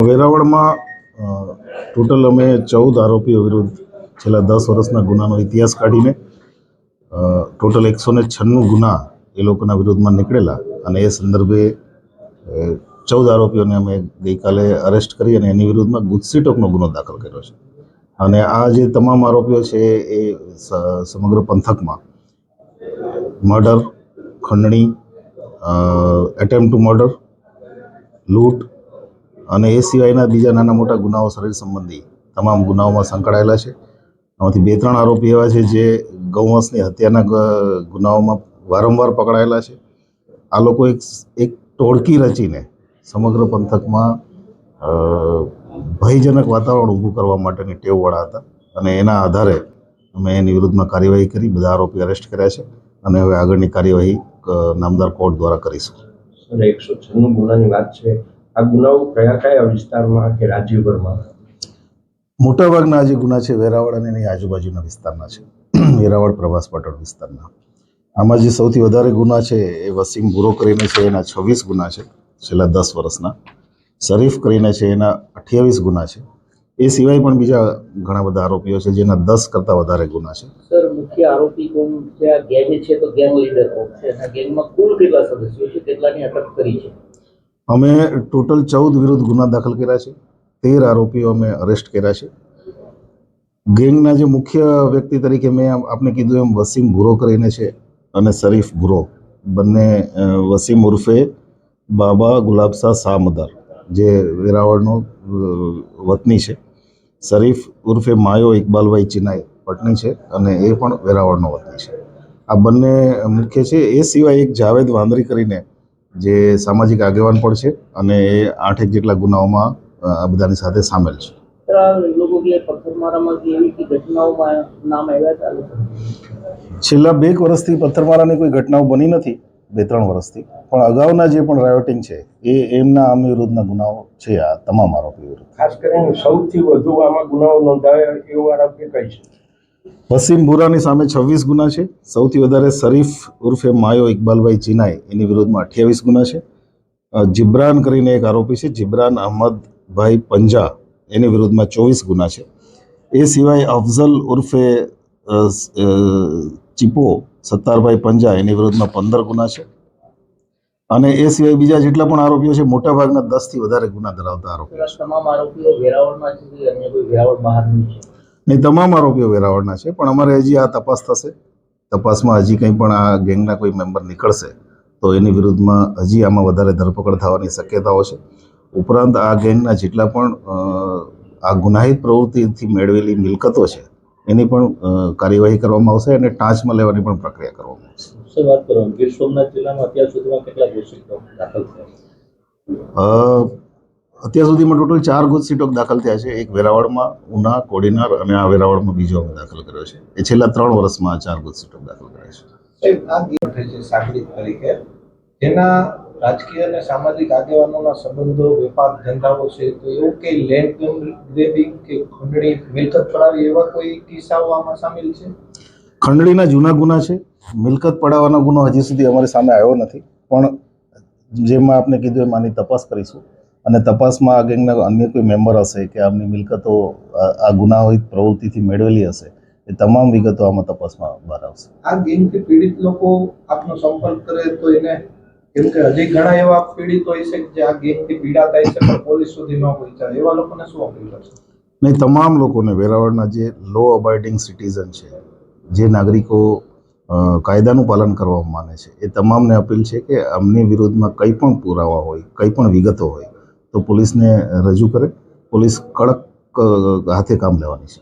વેરાવળમાં total અમે ચૌદ આરોપીઓ વિરુદ્ધ છેલ્લા દસ વર્ષના ગુનાનો ઇતિહાસ કાઢીને ટોટલ એકસો ને છન્નું ગુના એ લોકોના વિરુદ્ધમાં નીકળેલા અને એ સંદર્ભે ચૌદ આરોપીઓને અમે ગઈકાલે અરેસ્ટ કરી અને એની વિરુદ્ધમાં ગુજસીટોકનો ગુનો દાખલ કર્યો છે. અને આ જે તમામ આરોપીઓ છે એ સમગ્ર પંથકમાં, મર્ડર, ખંડણી એટેમ્પ ટુ મર્ડર લૂંટ અને એ સિવાયના બીજા નાના મોટા ગુનાઓ શરીર સંબંધી તમામ ગુનાઓમાં સંકળાયેલા છે. આમાંથી બે ત્રણ આરોપી એવા છે જે ગૌવંશની હત્યાના ગુનાઓમાં વારંવાર પકડાયેલા છે. આ લોકો એક એક ટોળકી રચીને સમગ્ર પંથકમાં ભયજનક વાતાવરણ ઊભું કરવા માટેની ટેવવાળા હતા અને એના આધારે અમે એની વિરુદ્ધમાં કાર્યવાહી કરી, બધા આરોપી અરેસ્ટ કર્યા છે અને હવે આગળની કાર્યવાહી નામદાર કોર્ટ દ્વારા કરીશું. એકસો છન્નું ગુનાની વાત છે. આ ગુનાઓ કયા કયા વિસ્તારમાં કે રાજ્યભરમાં? મોટાભાગના જે ગુના છે વેરાવળ અને એની આજુબાજુના વિસ્તારના છે. વેરાવળ પ્રવાસ પાટણ વિસ્તારના. આમાં જે સૌથી વધારે ગુના છે એ વસીમ બુરો કરીને છે એના છવ્વીસ ગુના છે છેલ્લા દસ વર્ષના. શરીફ કરીને છે એના અઠ્યાવીસ ગુના છે. એ સિવાય પણ બીજા ઘણા બધા આરોપીઓ છે જેના દસ કરતાં વધારે ગુના છે. સર મુખ્ય આરોપી કોણ છે? આ ગેંગ છે તો ગેંગ લીડર કોણ છે? અને ગેંગમાં કુલ કેટલા સદસ્યો છે? કેટલાની અટક કરી છે? અમે ટોટલ ચૌદ વિરુદ્ધ ગુના દાખલ કર્યા છે. તેર આરોપીઓ અમે અરેસ્ટ કર્યા છે. ગેંગના જે મુખ્ય વ્યક્તિ તરીકે મેં આપને કીધું એમ વસીમ ભૂરો કરીને છે અને શરીફ ભૂરો. બંને વસીમ ઉર્ફે બાબા ગુલાબશાહ સામદાર, જે વેરાવળનો વતની છે. શરીફ ઉર્ફે માયો ઇકબાલભાઈ ચિનાઈ પટની છે અને એ પણ વેરાવળનો વતની છે. આ બંને મુખ્ય છે. એ સિવાય એક જાવેદ વાંદરી કરીને જે સામાજિક આગેવાન પણ છે અને એ આઠેક જેટલા ગુનાઓમાં આ બધાની સાથે સામેલ છે. છેલ્લા બે વર્ષથી પથ્થરમારાની કોઈ ઘટનાઓ બની નથી બે ત્રણ વર્ષથી. પણ અગાઉના જે પણ રાયોટિંગ છે એ એમના આમ વિરુદ્ધના ગુનાઓ છે આ તમામ આરોપી વિરુદ્ધ. ખાસ કરીને સૌથી વધુ આમાં ગુનાઓ નોંધાયા એવો આરોપી કઈ છે? વસીમ બુરાની સામે છવ્વીસ ગુના છે. સૌથી વધારે શરીફ ઉર્ફે માયો ઇકબાલભાઈ ચિનાઈ એની વિરુદ્ધમાં અઠ્યાવીસ ગુના છે. જિબ્રાન કરીને એક આરોપી છે. જિબ્રાન અહમદભાઈ પંજા એની વિરુદ્ધમાં ચોવીસ ગુના છે. એ સિવાય અફઝલ ઉર્ફે ચીપો સત્તારભાઈ પંજા એની વિરુદ્ધમાં પંદર ગુના છે. અને એ સિવાય બીજા જેટલા પણ આરોપીઓ છે મોટાભાગના દસથી વધારે ગુના ધરાવતા આરોપીઓ તમામ આરોપીઓ વેરાવળમાં છે અન્ય કોઈ વેરાવળ બહારની છે? નહીં તમામ આરોપીઓ વેરાવળના છે પણ અમારે હજી આ તપાસ થશે. તપાસમાં હજી કંઈ પણ આ ગેંગના કોઈ મેમ્બર નીકળશે તો એની વિરુદ્ધમાં હજી આમાં વધારે ધરપકડ થવાની શક્યતાઓ છે. ઉપરાંત આ ગેંગના જેટલા પણ આ ગુનાહિત પ્રવૃત્તિથી મેળવેલી મિલકતો છે એની પણ કાર્યવાહી કરવામાં આવશે અને ટાંચમાં લેવાની પણ પ્રક્રિયા કરવામાં આવશે. વાત કરો? ગીર સોમનાથ જિલ્લામાં અત્યાર સુધીમાં કેટલા દોષિતો દાખલ થયા અત્યાર સુધીમાં ટોટલ ચાર ગુજ સીટો દાખલ થયા છે. એક વેરાવળમાં ઉના કોડીનાર અને આ વેરાવળમાં બીજો અમે દાખલ કર્યો છે. એ છેલ્લા ત્રણ વર્ષમાં આ ચાર ગુજ સીટો દાખલ કર્યા છે. તરીકે. જેના રાજકીય અને સામાજિક આગેવાનોના સંબંધો વેપાર ધંધાઓ છે તો એવું કે લેન્ડ ગ્રેબિંગ કે ખંડણી મિલકત પડાવી એવા કોઈ કિસ્સાઓ આમાં સામેલ છે? ખંડણીના જૂના ગુના છે. મિલકત પડાવવાનો ગુનો હજી સુધી અમારી સામે આવ્યો નથી. પણ જેમાં આપને કીધું એમ આની તપાસ કરીશું. અને તપાસમાં આ ગેંગના અન્ય કોઈ મેમ્બર હશે કે આમની મિલકતો આ ગુનાહિત પ્રવૃત્તિથી મેળવેલી હશે એ તમામ વિગતો આમાં તપાસમાં બહાર આવશે. આ ગેમથી પીડિત લોકો આપનો સંપર્ક કરે તો એને કેમ કે હજી ઘણા એવા પીડિત હોય છે જે આ ગેમથી પીડા થાય છે પણ પોલીસ સુધી ન પહોંચાય એવા લોકોને શું અપીલ કરશે નહીં તમામ લોકોને વેરાવળના જે લો અબાઇડિંગ સિટીઝન છે જે નાગરિકો કાયદાનું પાલન કરવા માને છે એ તમામને અપીલ છે કે આમની વિરુદ્ધમાં કંઈ પણ પુરાવા હોય કંઈ પણ વિગતો હોય તો પોલીસને રજૂ કરે. પોલીસ કડક હાથે કામ લેવાની છે.